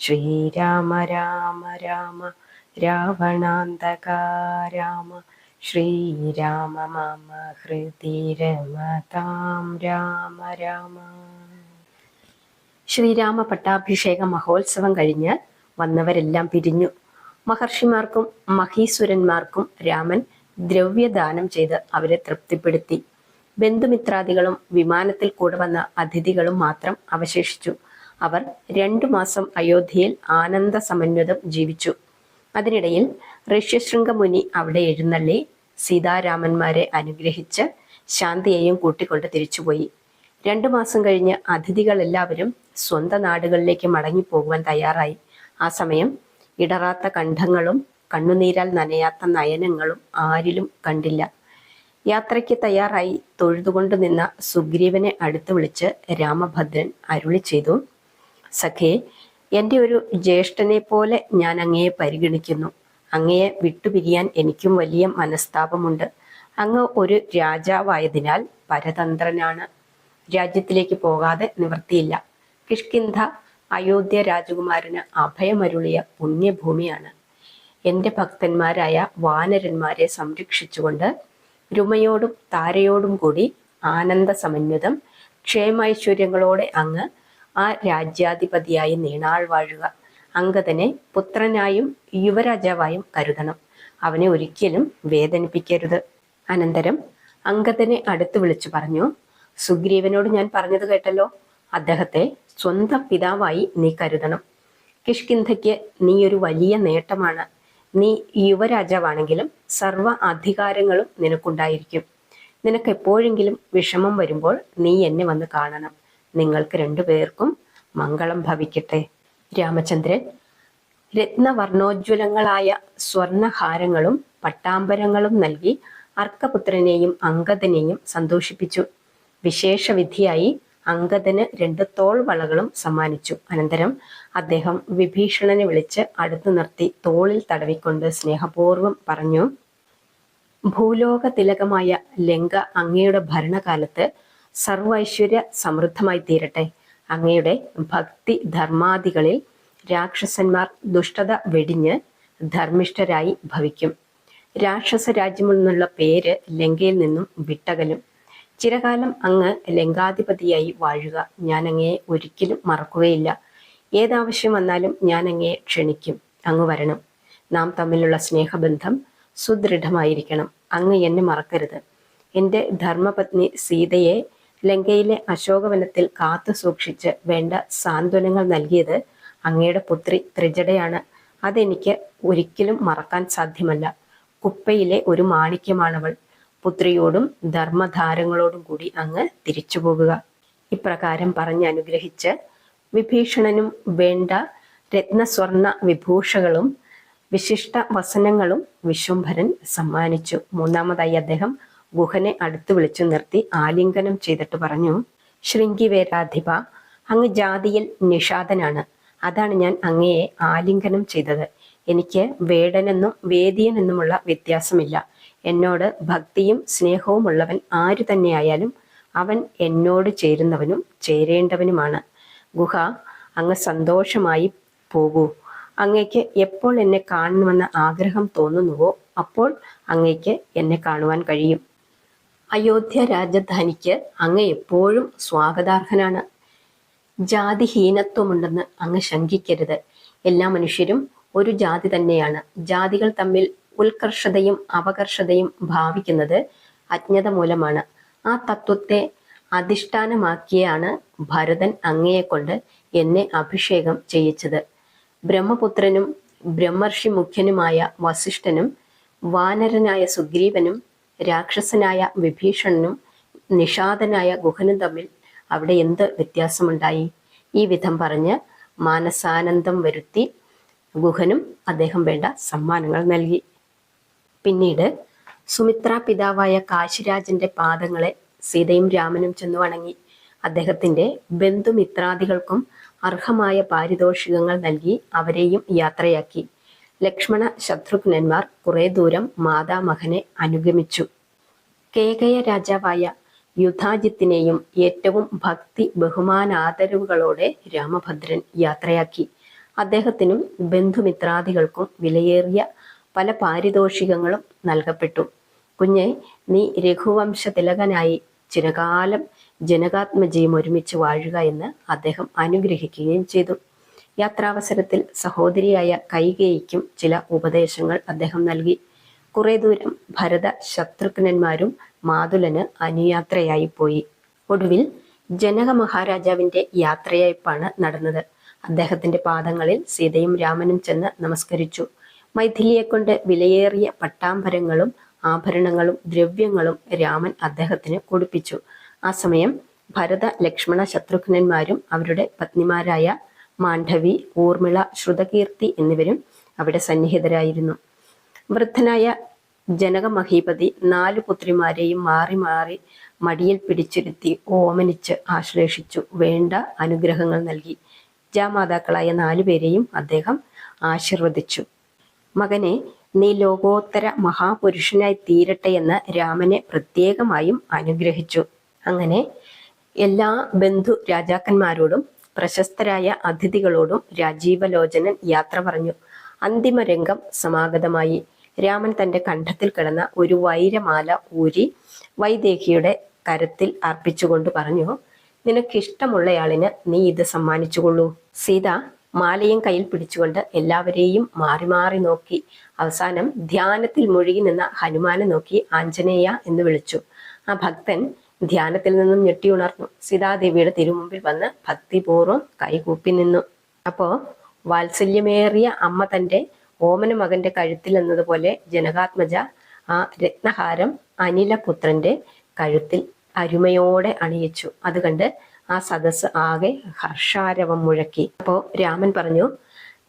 ശ്രീരാമ രാമ രാമ രാവണാന്തക രാമ ശ്രീരാമ മമ ഹൃദി രമതാം രാമ രാമ. ശ്രീരാമ പട്ടാഭിഷേക മഹോത്സവം കഴിഞ്ഞ് വന്നവരെല്ലാം പിരിഞ്ഞു. മഹർഷിമാർക്കും മഹീസുരന്മാർക്കും രാമൻ ദ്രവ്യദാനം ചെയ്ത് അവരെ തൃപ്തിപ്പെടുത്തി. ബന്ധുമിത്രാദികളും വിമാനത്തിൽ കൂടെ വന്ന അതിഥികളും മാത്രം അവശേഷിച്ചു. അവർ രണ്ടു മാസം അയോധ്യയിൽ ആനന്ദ സമന്വിതം ജീവിച്ചു. അതിനിടയിൽ ഋഷ്യശൃംഗ മുനി അവിടെ എഴുന്നള്ളി സീതാരാമന്മാരെ അനുഗ്രഹിച്ച് ശാന്തിയെയും കൂട്ടിക്കൊണ്ട് തിരിച്ചുപോയി. രണ്ടു മാസം കഴിഞ്ഞ് അതിഥികളെല്ലാവരും സ്വന്തം നാടുകളിലേക്ക് മടങ്ങിപ്പോകുവാൻ തയ്യാറായി. ആ സമയം ഇടറാത്ത കണ്ഠങ്ങളും കണ്ണുനീരാൽ നനയാത്ത നയനങ്ങളും ആരിലും കണ്ടില്ല. യാത്രയ്ക്ക് തയ്യാറായി തൊഴുതുകൊണ്ട് നിന്ന സുഗ്രീവനെ അടുത്ത് വിളിച്ച് രാമഭദ്രൻ അരുളി ചെയ്തു സഖേ എന്റെ ഒരു ജ്യേഷ്ഠനെ പോലെ ഞാൻ അങ്ങയെ പരിഗണിക്കുന്നു. അങ്ങയെ വിട്ടുപിരിയാൻ എനിക്കും വലിയ മനസ്താപമുണ്ട്. അങ്ങ് ഒരു രാജാവായതിനാൽ പരതന്ത്രനാണ്. രാജ്യത്തിലേക്ക് പോകാതെ നിവർത്തിയില്ല കിഷ്കിന്ധ അയോധ്യ രാജകുമാരന് അഭയമരുളിയ പുണ്യഭൂമിയാണ്. എന്റെ ഭക്തന്മാരായ വാനരന്മാരെ സംരക്ഷിച്ചുകൊണ്ട് രുമയോടും താരയോടും കൂടി ആനന്ദ സമന്വിതം ക്ഷേമൈശ്വര്യങ്ങളോടെ അങ്ങ് ആ രാജ്യാധിപതിയായി നീണാൾ വാഴുക. അങ്കദനെ പുത്രനായും യുവരാജാവായും കരുതണം. അവനെ ഒരിക്കലും വേദനിപ്പിക്കരുത്. അനന്തരം അങ്കദനെ അടുത്ത് വിളിച്ചു പറഞ്ഞു സുഗ്രീവനോട് ഞാൻ പറഞ്ഞത് കേട്ടല്ലോ. അദ്ദേഹത്തെ സ്വന്തം പിതാവായി നീ കരുതണം. കിഷ്കിന്ധയ്ക്ക് നീ ഒരു വലിയ നേട്ടമാണ്. നീ യുവരാജാവാണെങ്കിലും സർവ അധികാരങ്ങളും നിനക്കുണ്ടായിരിക്കും. നിനക്ക് എപ്പോഴെങ്കിലും വിഷമം വരുമ്പോൾ നീ എന്നെ വന്ന് കാണണം. നിങ്ങൾക്ക് രണ്ടുപേർക്കും മംഗളം ഭവിക്കട്ടെ. രാമചന്ദ്രൻ രത്നവർണോജ്വലങ്ങളായ സ്വർണഹാരങ്ങളും പട്ടാമ്പരങ്ങളും നൽകി അർക്കപുത്രനെയും അങ്കദനെയും സന്തോഷിപ്പിച്ചു. വിശേഷവിധിയായി അങ്കദന് രണ്ട് തോൾ വളകളും സമ്മാനിച്ചു. അനന്തരം അദ്ദേഹം വിഭീഷണനെ വിളിച്ച് അടുത്തു നിർത്തി തോളിൽ തടവിക്കൊണ്ട് സ്നേഹപൂർവം പറഞ്ഞു ഭൂലോക തിലകമായ ലങ്ക അങ്ങയുടെ ഭരണകാലത്ത് സർവൈശ്വര്യ സമൃദ്ധമായി തീരട്ടെ. അങ്ങയുടെ ഭക്തി ധർമാദികളിൽ രാക്ഷസന്മാർ ദുഷ്ടത വെടിഞ്ഞ് ധർമ്മിഷ്ഠരായി ഭവിക്കും. രാക്ഷസ രാജ്യമിൽ നിന്നുള്ള പേര് ലങ്കയിൽ നിന്നും വിട്ടകലും. ചിരകാലം അങ്ങ് ലങ്കാധിപതിയായി വാഴുക. ഞാൻ അങ്ങയെ ഒരിക്കലും മറക്കുകയില്ല. ഏതാവശ്യം വന്നാലും ഞാൻ അങ്ങയെ ക്ഷണിക്കും. അങ്ങ് വരണം. നാം തമ്മിലുള്ള സ്നേഹബന്ധം സുദൃഢമായിരിക്കണം. അങ്ങ് എന്നെ മറക്കരുത്. എന്റെ ധർമ്മപത്നി സീതയെ ലങ്കയിലെ അശോകവനത്തിൽ കാത്തു സൂക്ഷിച്ച് വേണ്ട സാന്ത്വനങ്ങൾ നൽകിയത് അങ്ങയുടെ പുത്രി ത്രിജടയാണ്. അതെനിക്ക് ഒരിക്കലും മറക്കാൻ സാധ്യമല്ല. കുപ്പയിലെ ഒരു മാണിക്യമാണവൾ. പുത്രിയോടും ധർമ്മധാരങ്ങളോടും കൂടി അങ്ങ് തിരിച്ചു പോകുക. ഇപ്രകാരം പറഞ്ഞ് അനുഗ്രഹിച്ച് വിഭീഷണനും വേണ്ട രത്നസ്വർണ വിഭൂഷകളും വിശിഷ്ട വസനങ്ങളും വിശ്വംഭരൻ സമ്മാനിച്ചു. മൂന്നാമതായി അദ്ദേഹം ഗുഹനെ അടുത്ത് വിളിച്ചു നിർത്തി ആലിംഗനം ചെയ്തിട്ട് പറഞ്ഞു ശൃംഗിവേരാധിപ അങ്ങ് ജാതിയിൽ നിഷാദനാണ്. അതാണ് ഞാൻ അങ്ങയെ ആലിംഗനം ചെയ്തത്. എനിക്ക് വേടനെന്നും വേദിയനെന്നുമുള്ള വ്യത്യാസമില്ല. എന്നോട് ഭക്തിയും സ്നേഹവും ഉള്ളവൻ ആരു തന്നെയായാലും അവൻ എന്നോട് ചേരുന്നവനും ചേരേണ്ടവനുമാണ്. ഗുഹ അങ്ങ് സന്തോഷമായി പോകൂ. അങ്ങയ്ക്ക് എപ്പോൾ എന്നെ കാണണമെന്ന് ആഗ്രഹം തോന്നുന്നുവോ അപ്പോൾ അങ്ങയ്ക്ക് എന്നെ കാണുവാൻ കഴിയും. അയോധ്യ രാജധാനിക്ക് അങ്ങ് എപ്പോഴും സ്വാഗതാർഹനാണ്. ജാതിഹീനത്വമുണ്ടെന്ന് അങ്ങ് ശങ്കിക്കരുത്. എല്ലാ മനുഷ്യരും ഒരു ജാതി തന്നെയാണ്. ജാതികൾ തമ്മിൽ ഉത്കർഷതയും അപകർഷതയും ഭാവിക്കുന്നത് അജ്ഞത മൂലമാണ്. ആ തത്വത്തെ അധിഷ്ഠാനമാക്കിയാണ് ഭരതൻ അങ്ങയെ കൊണ്ട് എന്നെ അഭിഷേകം ചെയ്യിച്ചത്. ബ്രഹ്മപുത്രനും ബ്രഹ്മർഷി മുഖ്യനുമായ വസിഷ്ഠനും വാനരനായ സുഗ്രീവനും രാക്ഷസനായ വിഭീഷണനും നിഷാദനായ ഗുഹനും തമ്മിൽ അവിടെ എന്ത് വ്യത്യാസമുണ്ടായി? ഈ വിധം പറഞ്ഞ് മാനസാനന്ദം വരുത്തി ഗുഹനും അദ്ദേഹം വേണ്ട സമ്മാനങ്ങൾ നൽകി. പിന്നീട് സുമിത്ര പിതാവായ കാശിരാജന്റെ പാദങ്ങളെ സീതയും രാമനും ചെന്നു വണങ്ങി. അദ്ദേഹത്തിന്റെ ബന്ധുമിത്രാദികൾക്കും അർഹമായ പാരിതോഷികങ്ങൾ നൽകി അവരെയും യാത്രയാക്കി. ലക്ഷ്മണ ശത്രുഘ്നന്മാർ കുറെ ദൂരം മാതാമഹനെ അനുഗമിച്ചു. കേകയ രാജാവായ യുദ്ധാജിത്തിനെയും ഏറ്റവും ഭക്തി ബഹുമാനാദരവുകളോടെ രാമഭദ്രൻ യാത്രയാക്കി. അദ്ദേഹത്തിനും ബന്ധുമിത്രാദികൾക്കും വിലയേറിയ പല പാരിതോഷികങ്ങളും നൽകപ്പെട്ടു. കുഞ്ഞെ നീ രഘുവംശ തിലകനായി ചിരകാലം ജനകാത്മജയും ഒരുമിച്ച് വാഴുക എന്ന് അദ്ദേഹം അനുഗ്രഹിക്കുകയും ചെയ്തു. യാത്രാവസരത്തിൽ സഹോദരിയായ കൈകേയിക്കും ചില ഉപദേശങ്ങൾ അദ്ദേഹം നൽകി. കുറെ ദൂരം ഭരത ശത്രുഘ്നന്മാരും മാതുലന് അനുയാത്രയായി പോയി. ഒടുവിൽ ജനക മഹാരാജാവിന്റെ യാത്രയയപ്പാണ് നടന്നത്. അദ്ദേഹത്തിന്റെ പാദങ്ങളിൽ സീതയും രാമനും ചെന്ന് നമസ്കരിച്ചു. മൈഥിലിയെ കൊണ്ട് വിലയേറിയ പട്ടാമ്പരങ്ങളും ആഭരണങ്ങളും ദ്രവ്യങ്ങളും രാമൻ അദ്ദേഹത്തിന് കൊടുപ്പിച്ചു. ആ സമയം ഭരത ലക്ഷ്മണ ശത്രുഘ്നന്മാരും അവരുടെ പത്നിമാരായ മാണ്ഡവി ഊർമിള ശ്രുതകീർത്തി എന്നിവരും അവിടെ സന്നിഹിതരായിരുന്നു. വൃദ്ധനായ ജനക മഹീപതി നാല് പുത്രിമാരെയും മാറി മാറി മടിയിൽ പിടിച്ചിരുത്തി ഓമനിച്ച് ആശ്ലേഷിച്ചു. വേണ്ട അനുഗ്രഹങ്ങൾ നൽകി. ജാമാതാക്കളായ നാലുപേരെയും അദ്ദേഹം ആശീർവദിച്ചു. മകനെ നീ ലോകോത്തര മഹാപുരുഷനായി തീരട്ടെ എന്ന് രാമനെ പ്രത്യേകമായും അനുഗ്രഹിച്ചു. അങ്ങനെ എല്ലാ ബന്ധു രാജാക്കന്മാരോടും പ്രശസ്തരായ അതിഥികളോടും രാജീവലോചനൻ യാത്ര പറഞ്ഞു. അന്തിമ രംഗം സമാഗതമായി. രാമൻ തന്റെ കണ്ഠത്തിൽ കിടന്ന ഒരു വൈരമാല ഊരി വൈദേഹിയുടെ കരത്തിൽ അർപ്പിച്ചുകൊണ്ട് പറഞ്ഞു നിനക്കിഷ്ടമുള്ളയാളിന് നീ ഇത് സമ്മാനിച്ചുകൊള്ളൂ. സീത മാലയും കയ്യിൽ പിടിച്ചുകൊണ്ട് എല്ലാവരെയും മാറി മാറി നോക്കി. അവസാനം ധ്യാനത്തിൽ മുഴുകി നിന്ന ഹനുമാനെ നോക്കി ആഞ്ജനേയ എന്ന് വിളിച്ചു. ആ ഭക്തൻ ധ്യാനത്തിൽ നിന്നും ഞെട്ടിയുണർന്നു സീതാദേവിയുടെ തിരുമുമ്പിൽ വന്ന് ഭക്തിപൂർവം കൈകൂപ്പി നിന്നു. അപ്പോ വാത്സല്യമേറിയ അമ്മ തന്റെ ഓമന മകന്റെ കഴുത്തിൽ എന്നതുപോലെ ജനകാത്മജ ആ രത്നഹാരം അനിലപുത്രന്റെ കഴുത്തിൽ അരുമയോടെ അണിയിച്ചു. അത് കണ്ട് ആ സദസ് ആകെ ഹർഷാരവം മുഴക്കി. അപ്പോ രാമൻ പറഞ്ഞു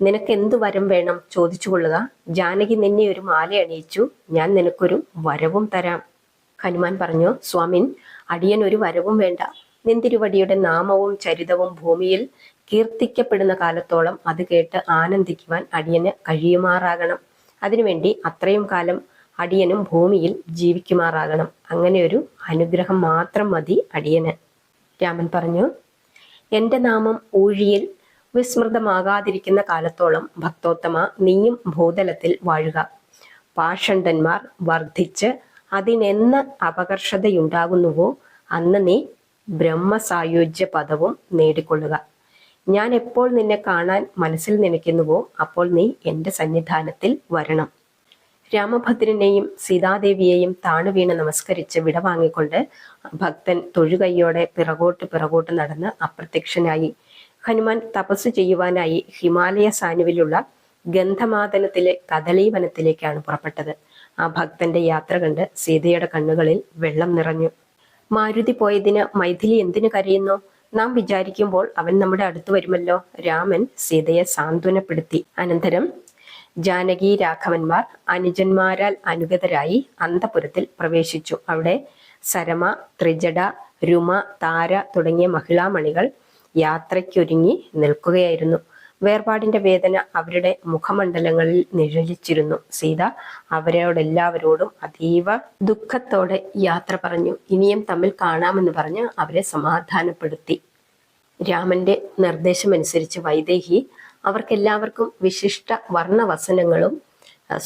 നിനക്ക് എന്തു വരം വേണം ചോദിച്ചു കൊള്ളുക ജാനകി നിന്നെ ഒരു മാല അണിയിച്ചു. ഞാൻ നിനക്കൊരു വരവും തരാം. ഹനുമാൻ പറഞ്ഞു സ്വാമിൻ അടിയൻ ഒരു വരവും വേണ്ട. നിന്തിരുവടിയുടെ നാമവും ചരിതവും ഭൂമിയിൽ കീർത്തിക്കപ്പെടുന്ന കാലത്തോളം അത് കേട്ട് ആനന്ദിക്കുവാൻ അടിയന് കഴിയുമാറാകണം. അതിനുവേണ്ടി അത്രയും കാലം അടിയനും ഭൂമിയിൽ ജീവിക്കുമാറാകണം. അങ്ങനെ ഒരു അനുഗ്രഹം മാത്രം മതി അടിയന്. രാമൻ പറഞ്ഞു എന്റെ നാമം ഊഴിയിൽ വിസ്മൃതമാകാതിരിക്കുന്ന കാലത്തോളം ഭക്തോത്തമ നീയും ഭൂതലത്തിൽ വാഴുക. പാഷണ്ഡന്മാർ വർദ്ധിച്ച് അതിനെന്ന് അപകർഷതയുണ്ടാകുന്നുവോ? അന്ന് നീ ബ്രഹ്മസായുജ്യ പദവും നേടിക്കൊള്ളുക. ഞാൻ എപ്പോൾ നിന്നെ കാണാൻ മനസ്സിൽ നനയ്ക്കുന്നുവോ അപ്പോൾ നീ എന്റെ സന്നിധാനത്തിൽ വരണം. രാമഭദ്രനെയും സീതാദേവിയെയും താണുവീണ് നമസ്കരിച്ച് വിടവാങ്ങിക്കൊണ്ട് ഭക്തൻ തൊഴുകൈയോടെ പിറകോട്ട് പിറകോട്ട് നടന്ന് അപ്രത്യക്ഷനായി. ഹനുമാൻ തപസ് ചെയ്യുവാനായി ഹിമാലയ സാനുവിലുള്ള ഗന്ധമാതനത്തിലെ കദളീവനത്തിലേക്കാണ് പുറപ്പെട്ടത്. ആ ഭക്തന്റെ യാത്ര കണ്ട് സീതയുടെ കണ്ണുകളിൽ വെള്ളം നിറഞ്ഞു. മാരുതി പോയതിന് മൈഥിലി എന്തിനു കരയുന്നു? നാം വിചാരിക്കുമ്പോൾ അവൻ നമ്മുടെ അടുത്ത് വരുമല്ലോ. രാമൻ സീതയെ സാന്ത്വനപ്പെടുത്തി. അനന്തരം ജാനകി രാഘവന്മാർ അനുജന്മാരാൽ അനുഗതരായി അന്തപുരത്തിൽ പ്രവേശിച്ചു. അവിടെ സരമ ത്രിജട രുമ താര തുടങ്ങിയ മഹിളാമണികൾ യാത്രയ്ക്കൊരുങ്ങി നിൽക്കുകയായിരുന്നു. വേർപാടിന്റെ വേദന അവരുടെ മുഖമണ്ഡലങ്ങളിൽ നിഴലിച്ചിരുന്നു. സീത അവരോടെല്ലാവരോടും അതീവ ദുഃഖത്തോടെ യാത്ര പറഞ്ഞു. ഇനിയും തമ്മിൽ കാണാമെന്ന് പറഞ്ഞ് അവരെ സമാധാനപ്പെടുത്തി. രാമന്റെ നിർദ്ദേശമനുസരിച്ച് വൈദേഹി അവർക്കെല്ലാവർക്കും വിശിഷ്ട വർണവസനങ്ങളും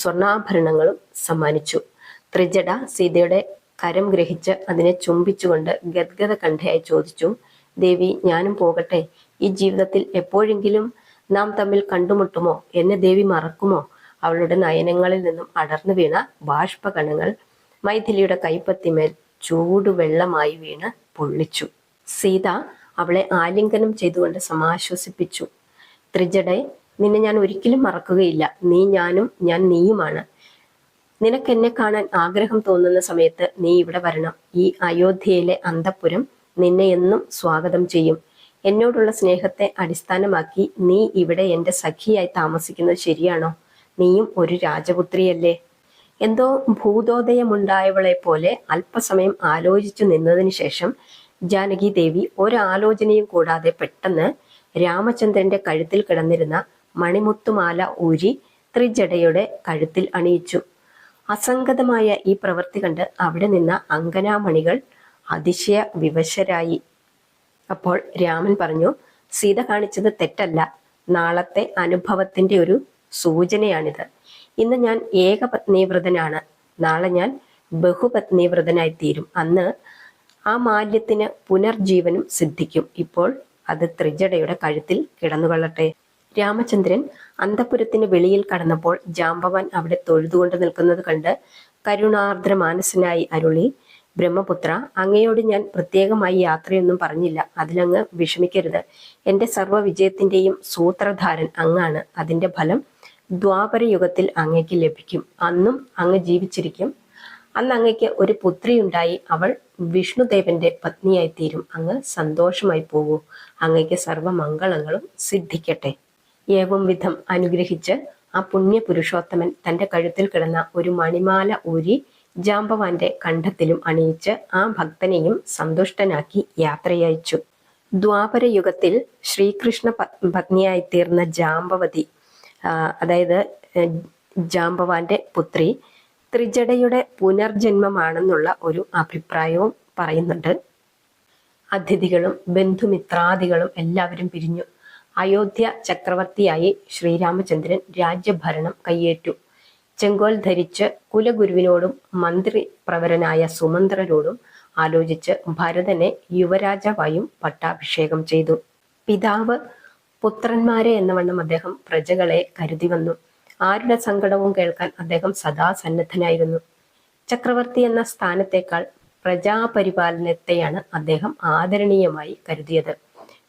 സ്വർണാഭരണങ്ങളും സമ്മാനിച്ചു. ത്രിജട സീതയുടെ കരം ഗ്രഹിച്ച് അതിനെ ചുംബിച്ചുകൊണ്ട് ഗദ്ഗത കണ്ഠയായി ചോദിച്ചു ദേവി ഞാനും പോകട്ടെ. ഈ ജീവിതത്തിൽ എപ്പോഴെങ്കിലും നാം തമ്മിൽ കണ്ടുമുട്ടുമോ? എന്നെ ദേവി മറക്കുമോ? അവളുടെ നയനങ്ങളിൽ നിന്നും അടർന്നു വീണ ബാഷ്പകണങ്ങൾ മൈഥിലിയുടെ കൈപ്പത്തിമേൽ ചൂടുവെള്ളമായി വീണ് പൊള്ളിച്ചു. സീത അവളെ ആലിംഗനം ചെയ്തുകൊണ്ട് സമാശ്വസിപ്പിച്ചു. ത്രിജടെ നിന്നെ ഞാൻ ഒരിക്കലും മറക്കുകയില്ല. നീ ഞാനും ഞാൻ നീയുമാണ്. നിനക്ക് എന്നെ കാണാൻ ആഗ്രഹം തോന്നുന്ന സമയത്ത് നീ ഇവിടെ വരണം. ഈ അയോധ്യയിലെ അന്തപുരം നിന്നെ എന്നും സ്വാഗതം ചെയ്യും. എന്നോടുള്ള സ്നേഹത്തെ അടിസ്ഥാനമാക്കി നീ ഇവിടെ എന്റെ സഖിയായി താമസിക്കുന്നത് ശരിയാണോ? നീയും ഒരു രാജപുത്രിയല്ലേ? എന്തോ ഭൂതോദയമുണ്ടായവളെ പോലെ അല്പസമയം ആലോചിച്ചു നിന്നതിന് ശേഷം ജാനകി ദേവി ഒരാലോചനയും കൂടാതെ പെട്ടെന്ന് രാമചന്ദ്രന്റെ കഴുത്തിൽ കിടന്നിരുന്ന മണിമുത്തുമാല ഊരി ത്രിജടയുടെ കഴുത്തിൽ അണിയിച്ചു. അസംഗതമായ ഈ പ്രവൃത്തി കണ്ട് അവിടെ നിന്ന അങ്കനാമണികൾ അതിശയ വിവശരായി. അപ്പോൾ രാമൻ പറഞ്ഞു സീത കാണിച്ചത് തെറ്റല്ല. നാളത്തെ അനുഭവത്തിന്റെ ഒരു സൂചനയാണിത്. ഇന്ന് ഞാൻ ഏകപത്നീവ്രതനാണ്. നാളെ ഞാൻ ബഹുപത്നീവ്രതനായി തീരും അന്ന് ആ മാല്യത്തിന് പുനർജീവനും സിദ്ധിക്കും. ഇപ്പോൾ അത് ത്രിജടയുടെ കഴുത്തിൽ കിടന്നുകൊള്ളട്ടെ. രാമചന്ദ്രൻ അന്തപുരത്തിന് വെളിയിൽ കടന്നപ്പോൾ ജാമ്പവാൻ അവിടെ തൊഴുതുകൊണ്ട് നിൽക്കുന്നത് കണ്ട് കരുണാർദ്ര മാനസനായി അരുളി ബ്രഹ്മപുത്ര അങ്ങയോട് ഞാൻ പ്രത്യേകമായി യാത്രയൊന്നും പറഞ്ഞില്ല. അതിലങ്ങ് വിഷമിക്കരുത്. എന്റെ സർവ വിജയത്തിന്റെയും സൂത്രധാരൻ അങ്ങാണ്. അതിന്റെ ഫലം ദ്വാപരയുഗത്തിൽ അങ്ങയ്ക്ക് ലഭിക്കും. അന്നും അങ്ങ് ജീവിച്ചിരിക്കും. അന്ന് അങ്ങയ്ക്ക് ഒരു പുത്രിയുണ്ടായി. അവൾ വിഷ്ണുദേവന്റെ പത്നിയായി തീരും അങ്ങ് സന്തോഷമായി പോകൂ. അങ്ങയ്ക്ക് സർവമംഗളങ്ങളും സിദ്ധിക്കട്ടെ. ഏവം വിധം അനുഗ്രഹിച്ച് ആ പുണ്യ പുരുഷോത്തമൻ തന്റെ കഴുത്തിൽ കിടന്ന ഒരു മണിമാല ഊരി ജാമ്പവാന്റെ കണ്ഠത്തിലും അണിയിച്ച് ആ ഭക്തനെയും സന്തുഷ്ടനാക്കി യാത്രയയച്ചു. ദ്വാപരയുഗത്തിൽ ശ്രീകൃഷ്ണ പത്നിയായി തീർന്ന ജാമ്പവതി അതായത് ജാമ്പവാന്റെ പുത്രി ത്രിജടയുടെ പുനർജന്മമാണെന്നുള്ള ഒരു അഭിപ്രായവും പറയുന്നുണ്ട്. അതിഥികളും ബന്ധുമിത്രാദികളും എല്ലാവരും പിരിഞ്ഞു. അയോധ്യ ചക്രവർത്തിയായി ശ്രീരാമചന്ദ്രൻ രാജ്യഭരണം കയ്യേറ്റു. ചെങ്കോൽ ധരിച്ച് കുലഗുരുവിനോടും മന്ത്രി പ്രവരനായ സുമന്ത്രരോടും ആലോചിച്ച് ഭരതനെ യുവരാജാവായും പട്ടാഭിഷേകം ചെയ്തു. പിതാവ് പുത്രന്മാരെ എന്നവണ്ണം അദ്ദേഹം പ്രജകളെ കരുതി വന്നു. ആരുടെ സങ്കടവും കേൾക്കാൻ അദ്ദേഹം സദാ സന്നദ്ധനായിരുന്നു. ചക്രവർത്തി എന്ന സ്ഥാനത്തേക്കാൾ പ്രജാപരിപാലനത്തെയാണ് അദ്ദേഹം ആദരണീയമായി കരുതിയത്.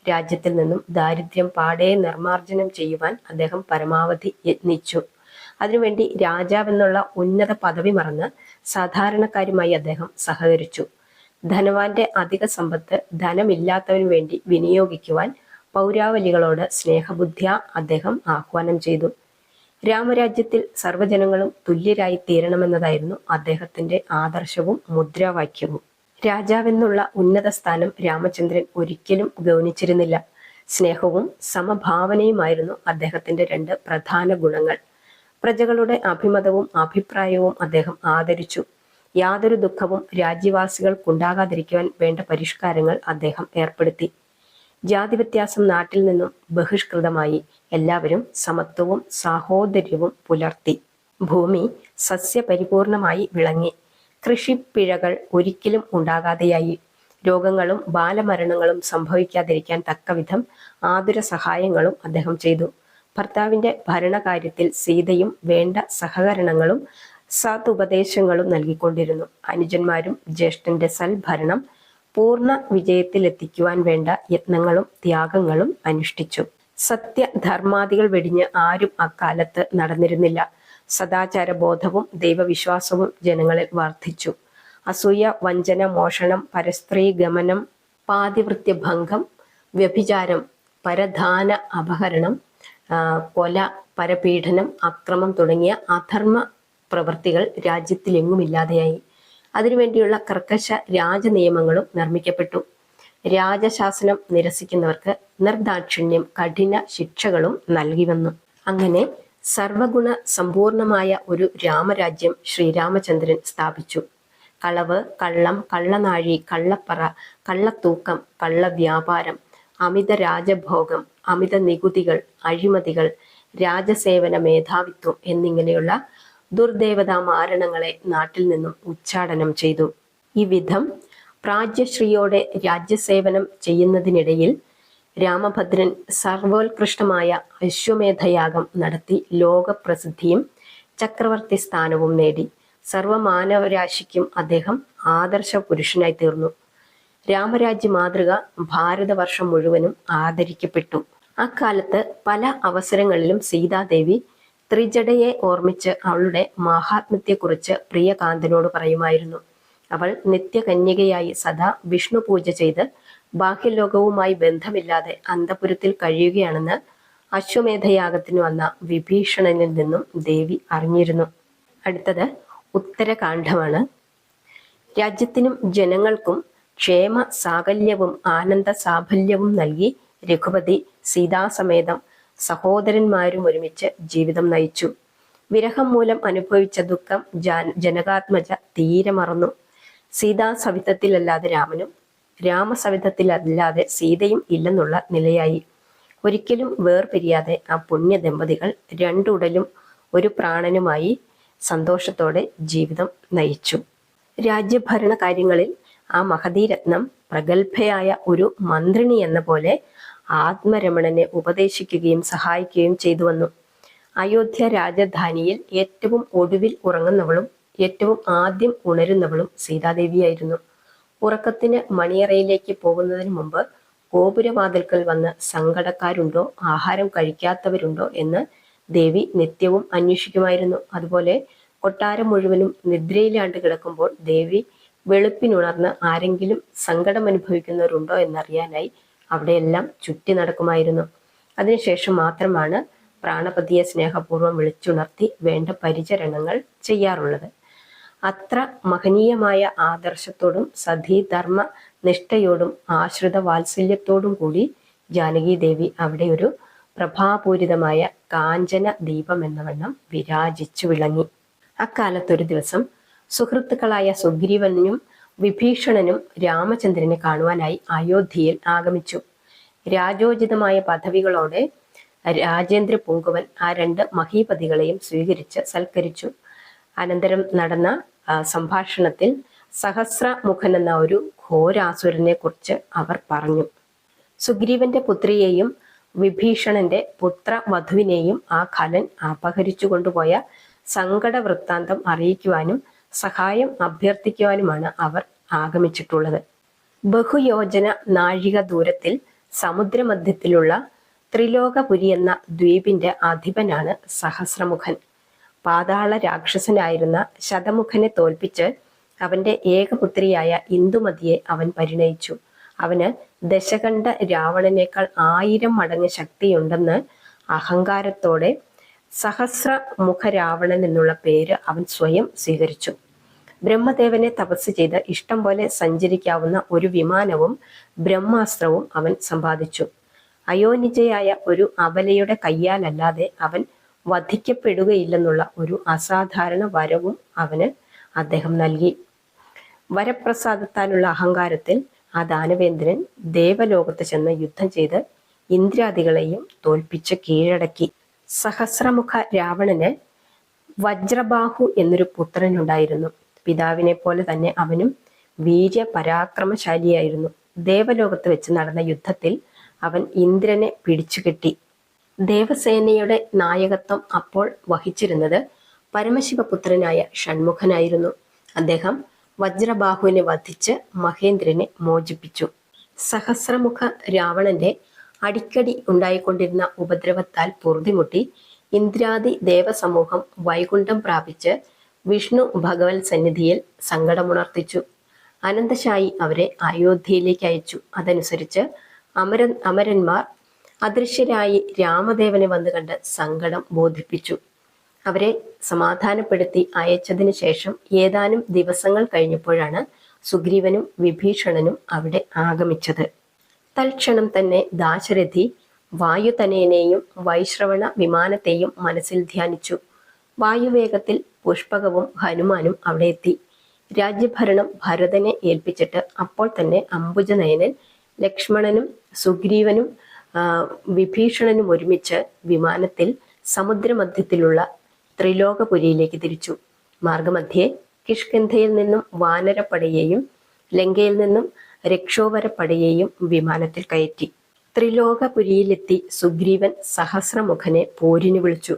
രാജ്യത്തിൽ നിന്നും ദാരിദ്ര്യം പാടെ നിർമാർജനം ചെയ്യുവാൻ അദ്ദേഹം പരമാവധി യത്നിച്ചു. അതിനുവേണ്ടി രാജാവെന്നുള്ള ഉന്നത പദവി മറന്ന് സാധാരണക്കാരുമായി അദ്ദേഹം സഹകരിച്ചു. ധനവാന്റെ അധിക സമ്പത്ത് ധനമില്ലാത്തവന് വേണ്ടി വിനിയോഗിക്കുവാൻ പൗരാവലികളോട് സ്നേഹബുദ്ധ്യ അദ്ദേഹം ആഹ്വാനം ചെയ്തു. രാമരാജ്യത്തിൽ സർവജനങ്ങളും തുല്യരായി തീരണമെന്നതായിരുന്നു അദ്ദേഹത്തിന്റെ ആദർശവും മുദ്രാവാക്യവും. രാജാവെന്നുള്ള ഉന്നത സ്ഥാനം രാമചന്ദ്രൻ ഒരിക്കലും ഗൗനിച്ചിരുന്നില്ല. സ്നേഹവും സമഭാവനയുമായിരുന്നു അദ്ദേഹത്തിന്റെ രണ്ട് പ്രധാന ഗുണങ്ങൾ. പ്രജകളുടെ അഭിമതവും അഭിപ്രായവും അദ്ദേഹം ആദരിച്ചു. യാതൊരു ദുഃഖവും രാജ്യവാസികൾക്കുണ്ടാകാതിരിക്കുവാൻ വേണ്ട പരിഷ്കാരങ്ങൾ അദ്ദേഹം ഏർപ്പെടുത്തി. ജാതി വ്യത്യാസം നാട്ടിൽ നിന്നും ബഹിഷ്കൃതമായി എല്ലാവരും സമത്വവും സാഹോദര്യവും പുലർത്തി. ഭൂമി സസ്യപരിപൂർണമായി വിളങ്ങി. കൃഷിപ്പിഴകൾ ഒരിക്കലും ഉണ്ടാകാതെയായി. രോഗങ്ങളും ബാലമരണങ്ങളും സംഭവിക്കാതിരിക്കാൻ തക്കവിധം ആതുര സഹായങ്ങളും അദ്ദേഹം ചെയ്തു. ഭർത്താവിന്റെ ഭരണകാര്യത്തിൽ സീതയും വേണ്ട സഹകരണങ്ങളും സതുപദേശങ്ങളും നൽകിക്കൊണ്ടിരുന്നു. അനുജന്മാരും ജ്യേഷ്ഠന്റെ സൽഭരണം പൂർണ വിജയത്തിലെത്തിക്കുവാൻ വേണ്ട യത്നങ്ങളും ത്യാഗങ്ങളും അനുഷ്ഠിച്ചു. സത്യധർമാദികൾ വെടിഞ്ഞ് ആരും അക്കാലത്ത് നടന്നിരുന്നില്ല. സദാചാര ബോധവും ദൈവവിശ്വാസവും ജനങ്ങളിൽ വർദ്ധിച്ചു. അസൂയ വഞ്ചന മോഷണം പരസ്ത്രീ ഗമനം പാതിവൃത്യ ഭംഗം വ്യഭിചാരം പരധാന അപഹരണം കൊല പരപീഡനം അക്രമം തുടങ്ങിയ അധർമ്മ പ്രവൃത്തികൾ രാജ്യത്തിലെങ്ങുമില്ലാതെയായി അതിനുവേണ്ടിയുള്ള കർക്കശ രാജനിയമങ്ങളും നിർമ്മിക്കപ്പെട്ടു. രാജശാസനം നിരസിക്കുന്നവർക്ക് നിർദാക്ഷിണ്യം കഠിന ശിക്ഷകളും നൽകി വന്നു. അങ്ങനെ സർവഗുണ സമ്പൂർണമായ ഒരു രാമരാജ്യം ശ്രീരാമചന്ദ്രൻ സ്ഥാപിച്ചു. കളവ് കള്ളം കള്ളനാഴി കള്ളപ്പറ കള്ളത്തൂക്കം കള്ളവ്യാപാരം അമിത രാജഭോഗം അമിത നികുതികൾ അഴിമതികൾ രാജസേവന മേധാവിത്വം എന്നിങ്ങനെയുള്ള ദുർദേവതാ മാരണങ്ങളെ നാട്ടിൽ നിന്നും ഉച്ചാടനം ചെയ്തു. ഈ വിധം പ്രാജ്യശ്രീയോടെ രാജ്യസേവനം ചെയ്യുന്നതിനിടയിൽ രാമഭദ്രൻ സർവോത്കൃഷ്ടമായ അശ്വമേധയാഗം നടത്തി ലോകപ്രസിദ്ധിയും ചക്രവർത്തി സ്ഥാനവും നേടി. സർവമാനവരാശിക്കും അദ്ദേഹം ആദർശ പുരുഷനായി തീർന്നു. രാമരാജ്യ മാതൃക ഭാരതവർഷം മുഴുവനും ആദരിക്കപ്പെട്ടു. അക്കാലത്ത് പല അവസരങ്ങളിലും സീതാദേവി ത്രിജടയെ ഓർമ്മിച്ച് അവളുടെ മാഹാത്മ്യത്തെക്കുറിച്ച് പ്രിയകാന്തനോട് പറയുമായിരുന്നു. അവൾ നിത്യകന്യകയായി സദാ വിഷ്ണു പൂജ ചെയ്ത് ബാഹ്യലോകവുമായി ബന്ധമില്ലാതെ അന്തപുരത്തിൽ കഴിയുകയാണെന്ന് അശ്വമേധയാഗത്തിന് വന്ന വിഭീഷണനിൽ നിന്നും ദേവി അറിഞ്ഞിരുന്നു. അടുത്തത് ഉത്തരകാന്ഡമാണ്. രാജ്യത്തിനും ജനങ്ങൾക്കും ക്ഷേമ സാകല്യവും ആനന്ദ സാഫല്യവും നൽകി രഘുപതി സീതാസമേതം സഹോദരന്മാരും ഒരുമിച്ച് ജീവിതം നയിച്ചു. വിരഹം മൂലം അനുഭവിച്ച ദുഃഖം ജനകാത്മജ തീരെ മറന്നു. സീതാസവിധത്തിലല്ലാതെ രാമനും രാമസവിധത്തിലല്ലാതെ സീതയും ഇല്ലെന്നുള്ള നിലയായി. ഒരിക്കലും വേർപിരിയാതെ ആ പുണ്യ ദമ്പതികൾ രണ്ടുടലും ഒരു പ്രാണനുമായി സന്തോഷത്തോടെ ജീവിതം നയിച്ചു. രാജ്യഭരണ കാര്യങ്ങളിൽ ആ മഹതീരത്നം പ്രഗത്ഭയായ ഒരു മന്ത്രിണി എന്ന പോലെ ആത്മരമണനെ ഉപദേശിക്കുകയും സഹായിക്കുകയും ചെയ്തു വന്നു. അയോധ്യ രാജധാനിയിൽ ഏറ്റവും ഒടുവിൽ ഉറങ്ങുന്നവളും ഏറ്റവും ആദ്യം ഉണരുന്നവളും സീതാദേവിയായിരുന്നു. ഉറക്കത്തിന് മണിയറയിലേക്ക് പോകുന്നതിന് മുമ്പ് ഗോപുരവാതിൽക്കൽ വന്ന് സങ്കടക്കാരുണ്ടോ ആഹാരം കഴിക്കാത്തവരുണ്ടോ എന്ന് ദേവി നിത്യവും അന്വേഷിക്കുമായിരുന്നു. അതുപോലെ കൊട്ടാരം മുഴുവനും നിദ്രയിലാണ്ട് കിടക്കുമ്പോൾ ദേവി വെളുപ്പിനുണർന്ന് ആരെങ്കിലും സങ്കടം അനുഭവിക്കുന്നവരുണ്ടോ എന്നറിയാനായി അവിടെയെല്ലാം ചുറ്റി നടക്കുമായിരുന്നു. അതിനുശേഷം മാത്രമാണ് പ്രാണപതിയെ സ്നേഹപൂർവം വിളിച്ചുണർത്തി വേണ്ട പരിചരണങ്ങൾ ചെയ്യാറുള്ളത്. അത്ര മഹനീയമായ ആദർശത്തോടും സതീധർമ്മ നിഷ്ഠയോടും ആശ്രിത വാത്സല്യത്തോടും കൂടി ജാനകി ദേവി അവിടെ ഒരു പ്രഭാപൂരിതമായ കാഞ്ചന ദീപം എന്ന വണ്ണം വിരാജിച്ചു വിളങ്ങി. അക്കാലത്തൊരു ദിവസം സുഹൃത്തുക്കളായ സുഗ്രീവനും വിഭീഷണനും രാമചന്ദ്രനെ കാണുവാനായി അയോധ്യയിൽ ആഗമിച്ചു. രാജോചിതമായ പദവികളോടെ രാജേന്ദ്ര പൂങ്കുവൻ ആ രണ്ട് മഹീപതികളെയും സ്വീകരിച്ച് സൽക്കരിച്ചു. അനന്തരം നടന്ന സംഭാഷണത്തിൽ സഹസ്രമുഖൻ എന്ന ഒരു ഘോരാസുരനെ കുറിച്ച് അവർ പറഞ്ഞു. സുഗ്രീവന്റെ പുത്രിയെയും വിഭീഷണന്റെ പുത്ര വധുവിനെയും ആ ഖലൻ അപഹരിച്ചു കൊണ്ടുപോയ സങ്കട വൃത്താന്തം അറിയിക്കുവാനും സഹായം അഭ്യർത്ഥിക്കുവാനുമാണ് അവർ ആഗമിച്ചിട്ടുള്ളത്. ബഹുയോജന നാഴിക ദൂരത്തിൽ സമുദ്രമധ്യത്തിലുള്ള ത്രിലോകപുരി എന്ന ദ്വീപിന്റെ അധിപനാണ് സഹസ്രമുഖൻ. പാതാള രാക്ഷസനായിരുന്ന ശതമുഖനെ തോൽപ്പിച്ച് അവന്റെ ഏകപുത്രിയായ ഇന്ദുമതിയെ അവൻ പരിണയിച്ചു. അവന് ദശകണ്ഠ രാവണനേക്കാൾ ആയിരം മടങ്ങ് ശക്തിയുണ്ടെന്ന് അഹങ്കാരത്തോടെ സഹസ്രമുഖ രാവണൻ എന്നുള്ള പേര് അവൻ സ്വയം സ്വീകരിച്ചു. ബ്രഹ്മദേവനെ തപസ് ചെയ്ത് ഇഷ്ടം പോലെ സഞ്ചരിക്കാവുന്ന ഒരു വിമാനവും ബ്രഹ്മാസ്ത്രവും അവൻ സമ്പാദിച്ചു. അയോനിജയായ ഒരു അബലയുടെ കയ്യാലല്ലാതെ അവൻ വധിക്കപ്പെടുകയില്ലെന്നുള്ള ഒരു അസാധാരണ വരവും അവന് അദ്ദേഹം നൽകി. വരപ്രസാദത്താലുള്ള അഹങ്കാരത്തിൽ ആ ദാനവേന്ദ്രൻ ദേവലോകത്ത് ചെന്ന് യുദ്ധം ചെയ്ത് ഇന്ദ്രാദികളെയും തോൽപ്പിച്ച് കീഴടക്കി. സഹസ്രമുഖ രാവണന് വജ്രബാഹു എന്നൊരു പുത്രനുണ്ടായിരുന്നു. പിതാവിനെ പോലെ തന്നെ അവനും വീര്യ പരാക്രമശാലിയായിരുന്നു ദേവലോകത്ത് വെച്ച് നടന്ന യുദ്ധത്തിൽ അവൻ ഇന്ദ്രനെ പിടിച്ചു പിടിച്ചുകെട്ടി. ദേവസേനയുടെ നായകത്വം അപ്പോൾ വഹിച്ചിരുന്നത് പരമശിവപുത്രനായ ഷൺമുഖനായിരുന്നു. അദ്ദേഹം വജ്രബാഹുവിനെ വധിച്ച് മഹേന്ദ്രനെ മോചിപ്പിച്ചു. സഹസ്രമുഖ രാവണന്റെ അടിക്കടി ഉണ്ടായിക്കൊണ്ടിരുന്ന ഉപദ്രവത്താൽ പൊറുതിമുട്ടി ഇന്ദ്രാദി ദേവസമൂഹം വൈകുണ്ഠം പ്രാപിച്ച് വിഷ്ണു ഭഗവത് സന്നിധിയിൽ സങ്കടമുണർത്തിച്ചു. അനന്തശായി അവരെ അയോധ്യയിലേക്ക് അയച്ചു. അതനുസരിച്ച് അമരൻ അമരന്മാർ അദൃശ്യരായി രാമദേവനെ വന്നു കണ്ട് സങ്കടം ബോധിപ്പിച്ചു. അവരെ സമാധാനപ്പെടുത്തി അയച്ചതിന് ശേഷം ഏതാനും ദിവസങ്ങൾ കഴിഞ്ഞപ്പോഴാണ് സുഗ്രീവനും വിഭീഷണനും അവിടെ ആഗമിച്ചത്. തൽക്ഷണം തന്നെ ദാശരഥി വായുതനയനെയും വൈശ്രവണ വിമാനത്തെയും മനസ്സിൽ ധ്യാനിച്ചു. വായുവേഗത്തിൽ പുഷ്പകവും ഹനുമാനും അവിടെ എത്തി രാജ്യഭരണം ഭരതനെ ഏൽപ്പിച്ചിട്ട് അപ്പോൾ തന്നെ അംബുജനയനൻ ലക്ഷ്മണനും സുഗ്രീവനും വിഭീഷണനും ഒരുമിച്ച് വിമാനത്തിൽ സമുദ്രമധ്യത്തിലുള്ള ത്രിലോകപുരിയിലേക്ക് തിരിച്ചു. മാർഗമധ്യേ കിഷ്കന്ധയിൽ നിന്നും വാനരപ്പടയെയും ലങ്കയിൽ നിന്നും രക്ഷോവരപ്പടയെയും വിമാനത്തിൽ കയറ്റി. ത്രിലോകപുരിയിലെത്തി സുഗ്രീവൻ സഹസ്രമുഖനെ പോരിന് വിളിച്ചു.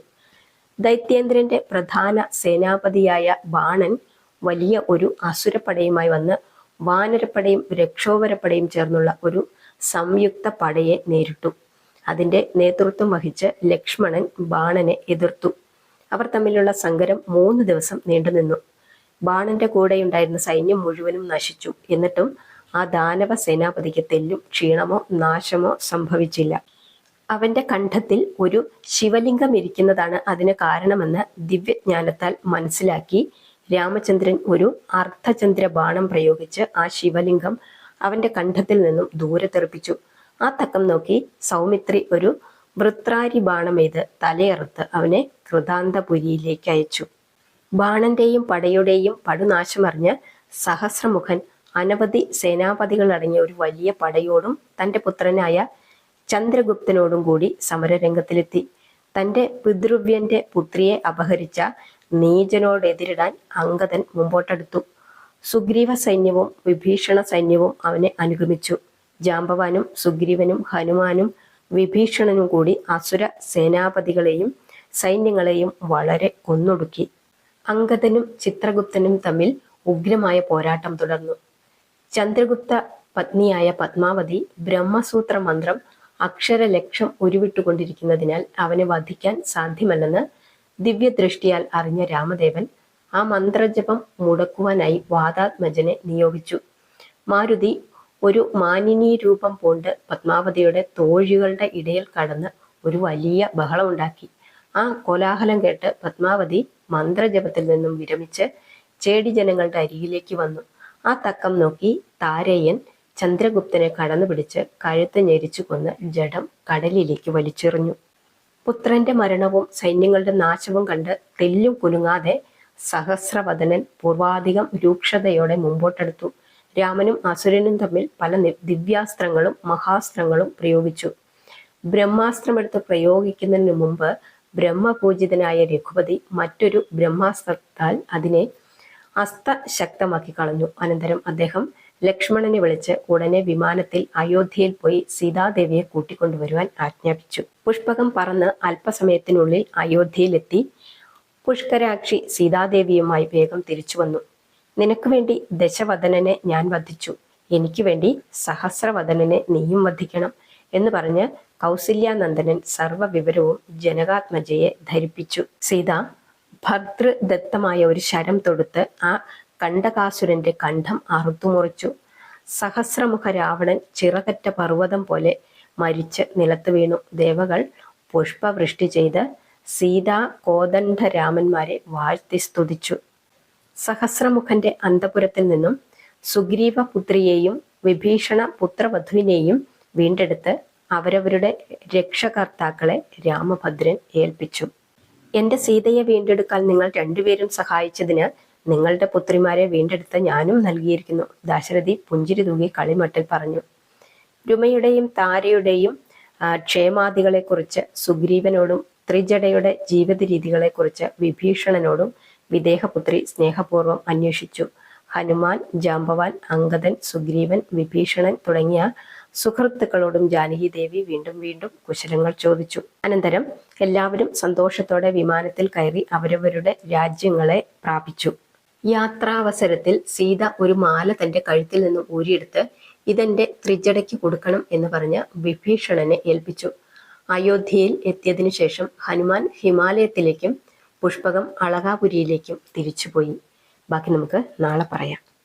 ദൈത്യേന്ദ്രന്റെ പ്രധാന സേനാപതിയായ ബാണൻ വലിയ ഒരു അസുരപ്പടയുമായി വന്ന് വാനരപ്പടയും രക്ഷോവരപ്പടയും ചേർന്നുള്ള ഒരു സംയുക്ത പടയെ നേരിട്ടു. അതിന്റെ നേതൃത്വം വഹിച്ച് ലക്ഷ്മണൻ ബാണനെ എതിർത്തു. അവർ തമ്മിലുള്ള സങ്കരം മൂന്ന് ദിവസം നീണ്ടുനിന്നു ബാണന്റെ കൂടെയുണ്ടായിരുന്ന സൈന്യം മുഴുവനും നശിച്ചു. എന്നിട്ടും ആ ദാനവ സേനാപതിക്ക് തെല്ലും ക്ഷീണമോ നാശമോ സംഭവിച്ചില്ല. അവന്റെ കണ്ഠത്തിൽ ഒരു ശിവലിംഗം ഇരിക്കുന്നതാണ് അതിന് കാരണമെന്ന് ദിവ്യജ്ഞാനത്താൽ മനസ്സിലാക്കി. രാമചന്ദ്രൻ ഒരു അർദ്ധചന്ദ്ര ബാണം പ്രയോഗിച്ച് ആ ശിവലിംഗം അവന്റെ കണ്ഠത്തിൽ നിന്നും ദൂരെ തെറിപ്പിച്ചു ആ തക്കം നോക്കി സൗമിത്രി ഒരു വൃത്രാരി ബാണം ചെയ്ത് തലയറുത്ത് അവനെ കൃതാന്തപുരിയിലേക്ക് അയച്ചു. ബാണന്റെയും പടയുടെയും പടുനാശമറിഞ്ഞ് സഹസ്രമുഖൻ അനവധി സേനാപതികൾ അടങ്ങിയ ഒരു വലിയ പടയോടും തന്റെ പുത്രനായ ചന്ദ്രഗുപ്തനോടും കൂടി സമരരംഗത്തിലെത്തി. തന്റെ പിതൃവ്യന്റെ പുത്രിയെ അപഹരിച്ച നീചനോടെതിരിടാൻ അങ്കദൻ മുമ്പോട്ടെടുത്തു. സുഗ്രീവ സൈന്യവും വിഭീഷണ സൈന്യവും അവനെ അനുഗമിച്ചു. ജാമ്പവാനും സുഗ്രീവനും ഹനുമാനും വിഭീഷണനും കൂടി അസുര സേനാപതികളെയും സൈന്യങ്ങളെയും വളരെ കൊന്നൊടുക്കി അങ്കദനും ചിത്രഗുപ്തനും തമ്മിൽ ഉഗ്രമായ പോരാട്ടം തുടർന്നു. ചന്ദ്രഗുപ്ത പത്നിയായ പത്മാവതി ബ്രഹ്മസൂത്ര മന്ത്രം അക്ഷരലക്ഷം ഉരുവിട്ടുകൊണ്ടിരിക്കുന്നതിനാൽ അവനെ വധിക്കാൻ സാധ്യമല്ലെന്ന് ദിവ്യദൃഷ്ടിയാൽ അറിഞ്ഞ രാമദേവൻ ആ മന്ത്രജപം മുടക്കുവാനായി വാദാത്മജനെ നിയോഗിച്ചു. മാരുതി ഒരു മാനിനീ രൂപം പൂണ്ട് പത്മാവതിയുടെ തോഴികളുടെ ഇടയിൽ കടന്ന് ഒരു വലിയ ബഹളമുണ്ടാക്കി. ആ കോലാഹലം കേട്ട് പത്മാവതി മന്ത്രജപത്തിൽ നിന്നും വിരമിച്ച് ചേടി ജനങ്ങളുടെ അരികിലേക്ക് വന്നു. ആ തക്കം നോക്കി താരയൻ ചന്ദ്രഗുപ്തനെ കടന്നു പിടിച്ച് കഴുത്ത് ഞെരിച്ചു കൊന്ന് ജഡം കടലിലേക്ക് വലിച്ചെറിഞ്ഞു. പുത്രന്റെ മരണവും സൈന്യങ്ങളുടെ നാശവും കണ്ട് തെല്ലും കുലുങ്ങാതെ സഹസ്രവദനൻ പൂർവാധികം രൂക്ഷതയോടെ മുമ്പോട്ടെടുത്തു. രാമനും അസുരനും തമ്മിൽ പല ദിവ്യാസ്ത്രങ്ങളും മഹാസ്ത്രങ്ങളും പ്രയോഗിച്ചു. ബ്രഹ്മാസ്ത്രമെടുത്ത് പ്രയോഗിക്കുന്നതിന് മുമ്പ് ബ്രഹ്മപൂജിതനായ രഘുപതി മറ്റൊരു ബ്രഹ്മാസ്ത്രത്താൽ അതിനെ അസ്തശക്തമാക്കി കളഞ്ഞു. അനന്തരം അദ്ദേഹം ലക്ഷ്മണനെ വിളിച്ച് ഉടനെ വിമാനത്തിൽ അയോധ്യയിൽ പോയി സീതാദേവിയെ കൂട്ടിക്കൊണ്ടുവരുവാൻ ആജ്ഞാപിച്ചു. പുഷ്പകം പറന്ന് അല്പസമയത്തിനുള്ളിൽ അയോധ്യയിലെത്തി. പുഷ്കരാക്ഷി സീതാദേവിയുമായി വേഗം തിരിച്ചു വന്നു. നിനക്ക് വേണ്ടി ദശവദനനെ ഞാൻ വധിച്ചു. എനിക്ക് വേണ്ടി സഹസ്രവദനനെ നീയും വധിക്കണം എന്ന് പറഞ്ഞ് കൗസല്യാനന്ദനൻ സർവവിവരവും ജനകാത്മജയെ ധരിപ്പിച്ചു. സീത ഭർതൃദത്തമായ ഒരു ശരം തൊടുത്ത് ആ കണ്ടകാസുരന്റെ കണ്ഠം അറുത്തുമുറിച്ചു. സഹസ്രമുഖ രാവണൻ ചിറകറ്റ പർവതം പോലെ മരിച്ച് നിലത്ത് വീണു. ദേവകൾ പുഷ്പവൃഷ്ടി ചെയ്ത് സീതാ കോദണ്ഡ രാമന്മാരെ വാഴ്ത്തി സ്തുതിച്ചു. സഹസ്രമുഖന്റെ അന്തപുരത്തിൽ നിന്നും സുഗ്രീവ പുത്രിയെയും വിഭീഷണ പുത്രവധുവിനെയും വീണ്ടെടുത്ത് അവരവരുടെ രക്ഷകർത്താക്കളെ രാമഭദ്രൻ ഏൽപ്പിച്ചു. എന്റെ സീതയെ വീണ്ടെടുക്കാൻ നിങ്ങൾ രണ്ടുപേരും സഹായിച്ചതിന് നിങ്ങളുടെ പുത്രിമാരെ വീണ്ടെടുത്ത ഞാനും നൽകിയിരിക്കുന്നു. ദാശരഥി പുഞ്ചിരി തൂകി കളിമട്ടിൽ പറഞ്ഞു രുമയുടെയും താരയുടെയും ക്ഷേമാദികളെക്കുറിച്ച് സുഗ്രീവനോടും ത്രിജടയുടെ ജീവിത രീതികളെക്കുറിച്ച് വിഭീഷണനോടും വിദേഹപുത്രി സ്നേഹപൂർവം അന്വേഷിച്ചു. ഹനുമാൻ ജാമ്പവാൻ അങ്കദൻ സുഗ്രീവൻ വിഭീഷണൻ തുടങ്ങിയ സുഹൃത്തുക്കളോടും ജാനകി ദേവി വീണ്ടും വീണ്ടും കുശലങ്ങൾ ചോദിച്ചു. അനന്തരം എല്ലാവരും സന്തോഷത്തോടെ വിമാനത്തിൽ കയറി അവരവരുടെ രാജ്യങ്ങളെ പ്രാപിച്ചു. യാത്രാവസരത്തിൽ സീത ഒരു മാല തന്റെ കഴുത്തിൽ നിന്ന് ഊരിയെടുത്ത് ഇതെന്റെ ത്രിജടയ്ക്ക് കൊടുക്കണം എന്ന് പറഞ്ഞ് വിഭീഷണനെ ഏൽപ്പിച്ചു. അയോധ്യയിൽ എത്തിയതിനു ശേഷം ഹനുമാൻ ഹിമാലയത്തിലേക്കും പുഷ്പകം അളകാപുരിയിലേക്കും തിരിച്ചുപോയി. ബാക്കി നമുക്ക് നാളെ പറയാം.